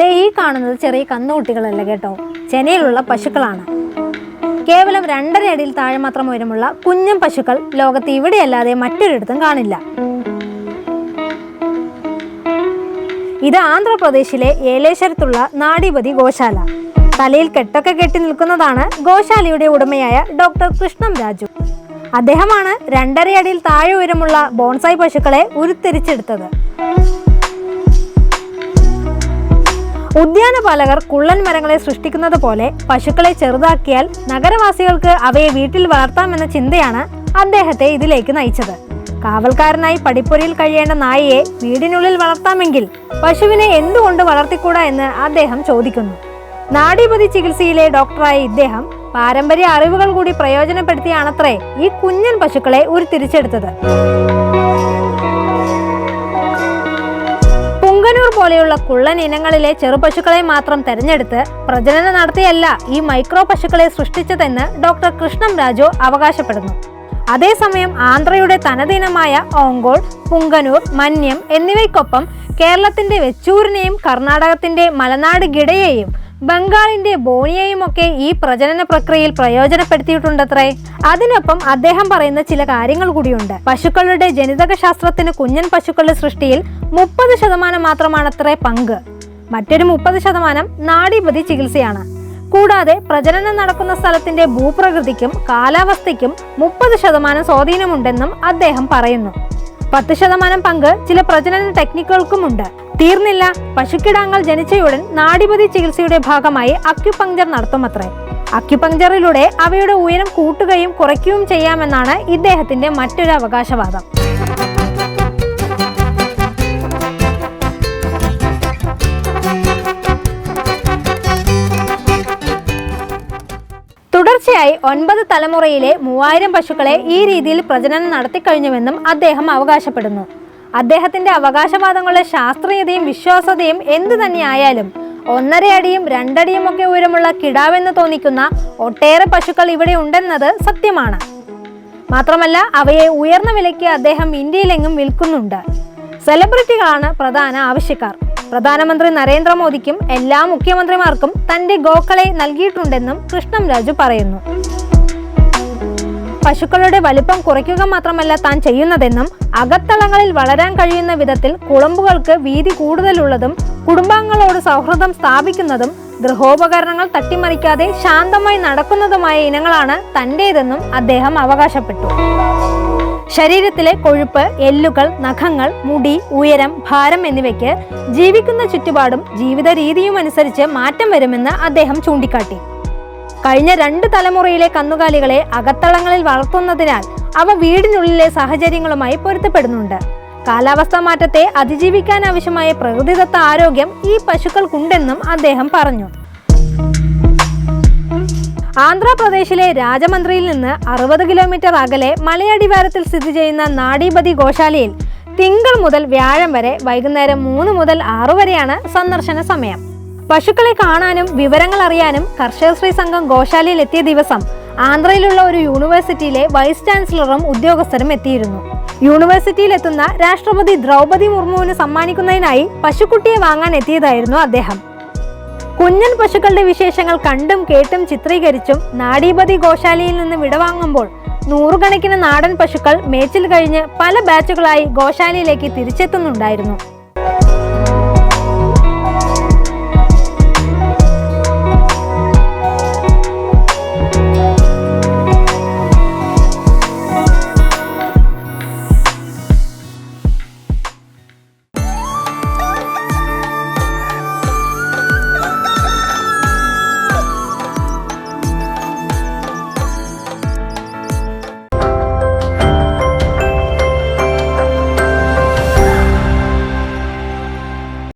ദേ ഈ കാണുന്നത് ചെറിയ കന്നുകുട്ടികളല്ല കേട്ടോ. ചെനയിലുള്ള പശുക്കളാണ്. കേവലം രണ്ടര അടിയിൽ താഴെ മാത്രം ഉയരമുള്ള കുഞ്ഞും പശുക്കൾ ലോകത്ത് ഇവിടെയല്ലാതെ മറ്റൊരിടത്തും കാണില്ല. ഇത് ആന്ധ്രാപ്രദേശിലെ ഏലേശ്വരത്തുള്ള നാടിപതി ഗോശാല. തലയിൽ കെട്ടൊക്കെ കെട്ടി നിൽക്കുന്നതാണ് ഗോശാലയുടെ ഉടമയായ ഡോക്ടർ കൃഷ്ണം രാജു. അദ്ദേഹമാണ് രണ്ടര അടിയിൽ താഴെ ഉയരമുള്ള ബോൺസായി പശുക്കളെ ഉരുത്തിരിച്ചെടുത്തത്. ഉദ്യാനപാലകർ കുള്ളൻ മരങ്ങളെ സൃഷ്ടിക്കുന്നത് പോലെ പശുക്കളെ ചെറുതാക്കിയാൽ നഗരവാസികൾക്ക് അവയെ വീട്ടിൽ വളർത്താമെന്ന ചിന്തയാണ് അദ്ദേഹത്തെ ഇതിലേക്ക് നയിച്ചത്. കാവൽക്കാരനായി പടിപ്പുരയിൽ കഴിയേണ്ട നായയെ വീടിനുള്ളിൽ വളർത്താമെങ്കിൽ പശുവിനെ എന്തുകൊണ്ട് വളർത്തിക്കൂടാ എന്ന് അദ്ദേഹം ചോദിക്കുന്നു. നാഡീപതി ചികിത്സയിലെ ഡോക്ടറായ ഇദ്ദേഹം പാരമ്പര്യ അറിവുകൾ കൂടി പ്രയോജനപ്പെടുത്തിയാണത്രേ ഈ കുഞ്ഞൻ പശുക്കളെ ഉരുത്തിരിച്ചെടുത്തത്. പോലെയുള്ള കുള്ളൻ ഇനങ്ങളിലെ ചെറുപശുക്കളെ മാത്രം തെരഞ്ഞെടുത്ത് പ്രജനനം നടത്തിയല്ല ഈ മൈക്രോ പശുക്കളെ സൃഷ്ടിച്ചതെന്ന് ഡോക്ടർ കൃഷ്ണം രാജു അവകാശപ്പെടുന്നു. അതേസമയം ആന്ധ്രയുടെ തനതീനമായ ഓങ്കോൾ പുങ്കനൂർ മന്യം എന്നിവയ്ക്കൊപ്പം കേരളത്തിന്റെ വെച്ചൂരിനെയും കർണാടകത്തിന്റെ മലനാട് ഗിടയെയും ബംഗാളിന്റെ ബോണിയെയും ഒക്കെ ഈ പ്രജനന പ്രക്രിയയിൽ പ്രയോജനപ്പെടുത്തിയിട്ടുണ്ടത്രേ? അതിനൊപ്പം അദ്ദേഹം പറയുന്ന ചില കാര്യങ്ങൾ കൂടിയുണ്ട്. പശുക്കളുടെ ജനിതക ശാസ്ത്രത്തിന് കുഞ്ഞൻ പശുക്കളുടെ സൃഷ്ടിയിൽ മുപ്പത് ശതമാനം മാത്രമാണത്രേ പങ്ക്. മറ്റൊരു മുപ്പത് ശതമാനം നാഡീപതി ചികിത്സയാണ്. കൂടാതെ പ്രജനനം നടക്കുന്ന സ്ഥലത്തിന്റെ ഭൂപ്രകൃതിക്കും കാലാവസ്ഥയ്ക്കും മുപ്പത് ശതമാനം സ്വാധീനമുണ്ടെന്നും അദ്ദേഹം പറയുന്നു. പത്ത് ശതമാനം പങ്ക് ചില പ്രജനന ടെക്നിക്കുകൾക്കുമുണ്ട്. തീർന്നില്ല. പശുക്കിടാങ്ങൾ ജനിച്ചയുടൻ നാടിപതി ചികിത്സയുടെ ഭാഗമായി അക്യുപങ്ചർ നടത്തുമത്രേ. അക്യുപങ്ചറിലൂടെ അവയുടെ ഉയരം കൂട്ടുകയും കുറയ്ക്കുകയും ചെയ്യാമെന്നാണ് ഇദ്ദേഹത്തിന്റെ മറ്റൊരു അവകാശവാദം. തുടർച്ചയായി ഒൻപത് തലമുറയിലെ മൂവായിരം പശുക്കളെ ഈ രീതിയിൽ പ്രജനനം നടത്തിക്കഴിഞ്ഞുവെന്നും അദ്ദേഹം അവകാശപ്പെടുന്നു. അദ്ദേഹത്തിന്റെ അവകാശവാദങ്ങളുടെ ശാസ്ത്രീയതയും വിശ്വാസതയും എന്തു തന്നെയായാലും ഒന്നര അടിയും രണ്ടടിയും ഒക്കെ ഉയരമുള്ള കിടാവെന്ന് തോന്നിക്കുന്ന ഒട്ടേറെ പശുക്കൾ ഇവിടെ ഉണ്ടെന്നത് സത്യമാണ്. മാത്രമല്ല അവയെ ഉയർന്ന വിലയ്ക്ക് അദ്ദേഹം ഇന്ത്യയിലെങ്ങും വിൽക്കുന്നുണ്ട്. സെലിബ്രിറ്റികളാണ് പ്രധാന ആവശ്യക്കാർ. പ്രധാനമന്ത്രി നരേന്ദ്രമോദിക്കും എല്ലാ മുഖ്യമന്ത്രിമാർക്കും തന്റെ ഗോക്കളെ നൽകിയിട്ടുണ്ടെന്നും കൃഷ്ണം രാജു പറയുന്നു. പശുക്കളുടെ വലിപ്പം കുറയ്ക്കുക മാത്രമല്ല താൻ ചെയ്യുന്നതെന്നും അകത്തളങ്ങളിൽ വളരാൻ കഴിയുന്ന വിധത്തിൽ കുളമ്പുകൾക്ക് വീതി കൂടുതലുള്ളതും കുടുംബാംഗങ്ങളോട് സൗഹൃദം സ്ഥാപിക്കുന്നതും ഗൃഹോപകരണങ്ങൾ തട്ടിമറിക്കാതെ ശാന്തമായി നടക്കുന്നതുമായ ഇനങ്ങളാണ് തന്റേതെന്നും അദ്ദേഹം അവകാശപ്പെട്ടു. ശരീരത്തിലെ കൊഴുപ്പ് എല്ലുകൾ നഖങ്ങൾ മുടി ഉയരം ഭാരം എന്നിവയ്ക്ക് ജീവിക്കുന്ന ചുറ്റുപാടും ജീവിത രീതിയും അനുസരിച്ച് മാറ്റം വരുമെന്ന് അദ്ദേഹം ചൂണ്ടിക്കാട്ടി. കഴിഞ്ഞ രണ്ട് തലമുറയിലെ കന്നുകാലികളെ അകത്തളങ്ങളിൽ വളർത്തുന്നതിനാൽ അവ വീടിനുള്ളിലെ സാഹചര്യങ്ങളുമായി പൊരുത്തപ്പെടുന്നുണ്ട്. കാലാവസ്ഥാ മാറ്റത്തെ അതിജീവിക്കാൻ ആവശ്യമായ പ്രകൃതിദത്ത ആരോഗ്യം ഈ പശുക്കൾക്കുണ്ടെന്നും അദ്ദേഹം പറഞ്ഞു. ആന്ധ്രാപ്രദേശിലെ രാജമന്ത്രിയിൽ നിന്ന് അറുപത് കിലോമീറ്റർ അകലെ മലയടിവാരത്തിൽ സ്ഥിതി ചെയ്യുന്ന നാടീപതി ഗോശാലയിൽ തിങ്കൾ മുതൽ വ്യാഴം വരെ വൈകുന്നേരം മൂന്ന് മുതൽ ആറു വരെയാണ് സന്ദർശന സമയം. പശുക്കളെ കാണാനും വിവരങ്ങൾ അറിയാനും കർഷകശ്രീ സംഘം ഗോശാലയിൽ എത്തിയ ദിവസം ആന്ധ്രയിലുള്ള ഒരു യൂണിവേഴ്സിറ്റിയിലെ വൈസ് ചാൻസലറും ഉദ്യോഗസ്ഥരും എത്തിയിരുന്നു. യൂണിവേഴ്സിറ്റിയിൽ എത്തുന്ന രാഷ്ട്രപതി ദ്രൗപതി മുർമുവിന് സമ്മാനിക്കുന്നതിനായി പശുക്കുട്ടിയെ വാങ്ങാൻ എത്തിയതായിരുന്നു അദ്ദേഹം. കുഞ്ഞൻ പശുക്കളുടെ വിശേഷങ്ങൾ കണ്ടും കേട്ടും ചിത്രീകരിച്ചും നാഡീപതി ഗോശാലയിൽ നിന്ന് വിടവാങ്ങുമ്പോൾ നൂറുകണക്കിന് നാടൻ പശുക്കൾ മേച്ചിൽ കഴിഞ്ഞ് പല ബാച്ചുകളായി ഗോശാലയിലേക്ക് തിരിച്ചെത്തുന്നുണ്ടായിരുന്നു.